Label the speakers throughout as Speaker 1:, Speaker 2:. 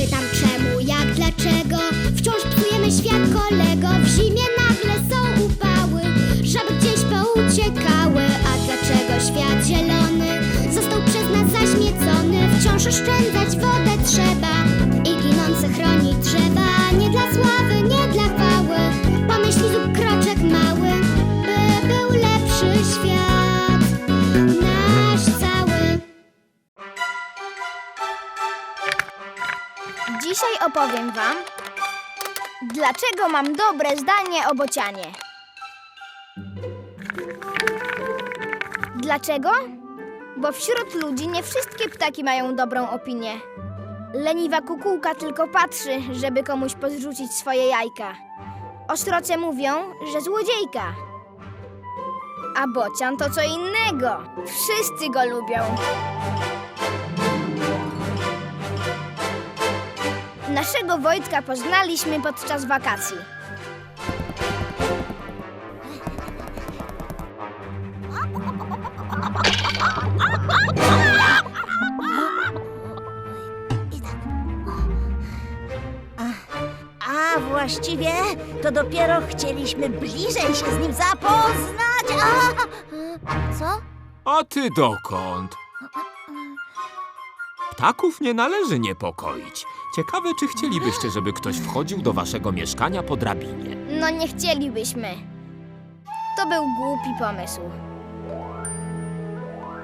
Speaker 1: pytam czemu, jak, dlaczego? Wciąż psujemy świat kolego. W zimie nagle są upały Żeby gdzieś pouciekały. A dlaczego świat zielony Został przez nas zaśmiecony? Wciąż oszczędzać wodę trzeba I ginące chronić drzewa. Nie dla sławy,
Speaker 2: Dzisiaj opowiem wam, dlaczego mam dobre zdanie o bocianie. Dlaczego? Bo wśród ludzi nie wszystkie ptaki mają dobrą opinię. Leniwa kukułka tylko patrzy, żeby komuś podrzucić swoje jajka. Ostroce mówią, że złodziejka. A bocian to co innego. Wszyscy go lubią. Naszego Wojtka poznaliśmy podczas wakacji.
Speaker 3: A właściwie to dopiero chcieliśmy bliżej się z nim zapoznać. A, co?
Speaker 4: A ty dokąd? Ptaków nie należy niepokoić. Ciekawe, czy chcielibyście, żeby ktoś wchodził do waszego mieszkania po drabinie.
Speaker 2: No nie chcielibyśmy. To był głupi pomysł.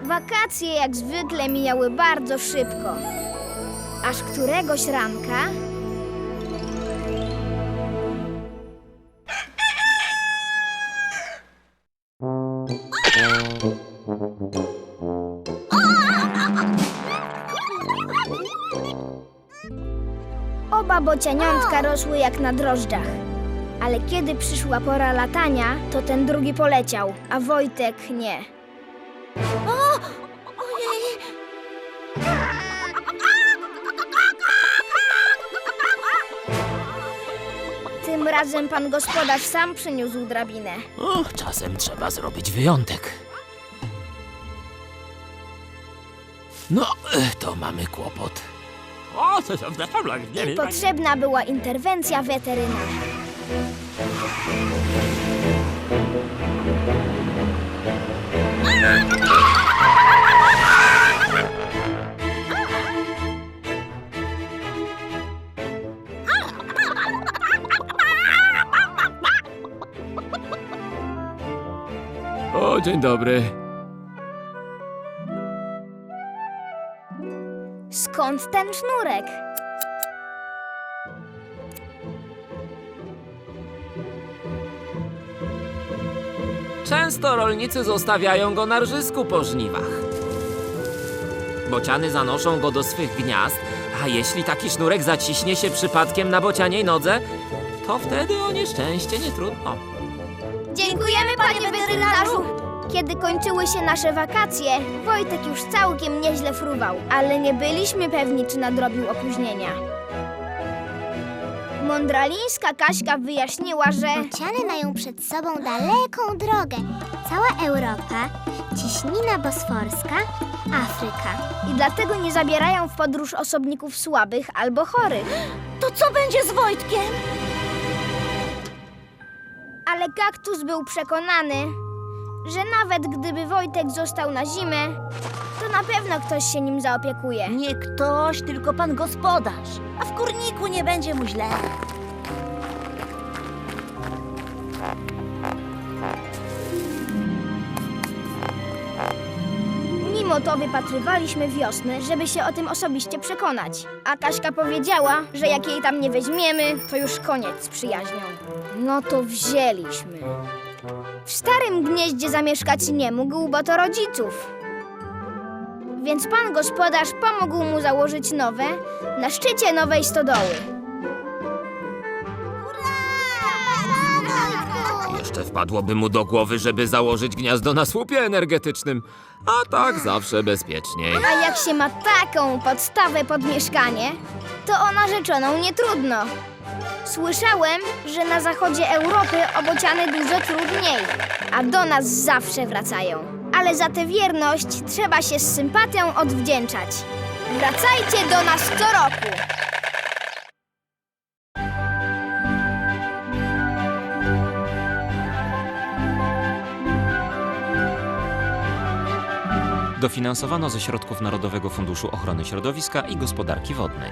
Speaker 2: Wakacje jak zwykle mijały bardzo szybko. Aż któregoś ranka Oba bocianiątka rosły jak na drożdżach. Ale kiedy przyszła pora latania, to ten drugi poleciał, a Wojtek nie.
Speaker 3: Ojej.
Speaker 2: Tym razem pan gospodarz sam przyniósł drabinę.
Speaker 4: O, czasem trzeba zrobić wyjątek. No, eh, to mamy kłopot. O, co to
Speaker 2: I potrzebna była interwencja weterynarza.
Speaker 4: O, dzień dobry.
Speaker 2: Skąd ten sznurek?
Speaker 4: Często rolnicy zostawiają go na rżysku po żniwach. Bociany zanoszą go do swych gniazd, a jeśli taki sznurek zaciśnie się przypadkiem na bocianiej nodze, to wtedy o nieszczęście nie trudno.
Speaker 2: Dziękujemy, panie weterynarzu! Kiedy kończyły się nasze wakacje, Wojtek już całkiem nieźle fruwał, ale nie byliśmy pewni, czy nadrobił opóźnienia. Mądralińska Kaśka wyjaśniła, że
Speaker 1: Bociany mają przed sobą daleką drogę. Cała Europa, ciśnina bosforska, Afryka.
Speaker 2: i dlatego nie zabierają w podróż osobników słabych albo chorych.
Speaker 3: To co będzie z Wojtkiem?
Speaker 2: Ale kaktus był przekonany, że nawet gdyby Wojtek został na zimę, to na pewno ktoś się nim zaopiekuje.
Speaker 3: Nie ktoś, tylko pan gospodarz. A w kurniku nie będzie mu źle.
Speaker 2: Mimo to wypatrywaliśmy wiosny, żeby się o tym osobiście przekonać. A Kaśka powiedziała, że jak jej tam nie weźmiemy, to już koniec z przyjaźnią. No to wzięliśmy. W starym gnieździe zamieszkać nie mógł, bo to rodziców. Więc pan gospodarz pomógł mu założyć nowe na szczycie nowej stodoły.
Speaker 4: Jeszcze wpadłoby mu do głowy, żeby założyć gniazdo na słupie energetycznym, a tak zawsze bezpieczniej.
Speaker 2: A jak się ma taką podstawę pod mieszkanie, to o narzeczoną nie trudno. Słyszałem, że na zachodzie Europy obociany dużo trudniej, a do nas zawsze wracają. Ale za tę wierność trzeba się z sympatią odwdzięczać. Wracajcie do nas co roku!
Speaker 5: Dofinansowano ze środków Narodowego Funduszu Ochrony Środowiska i Gospodarki Wodnej.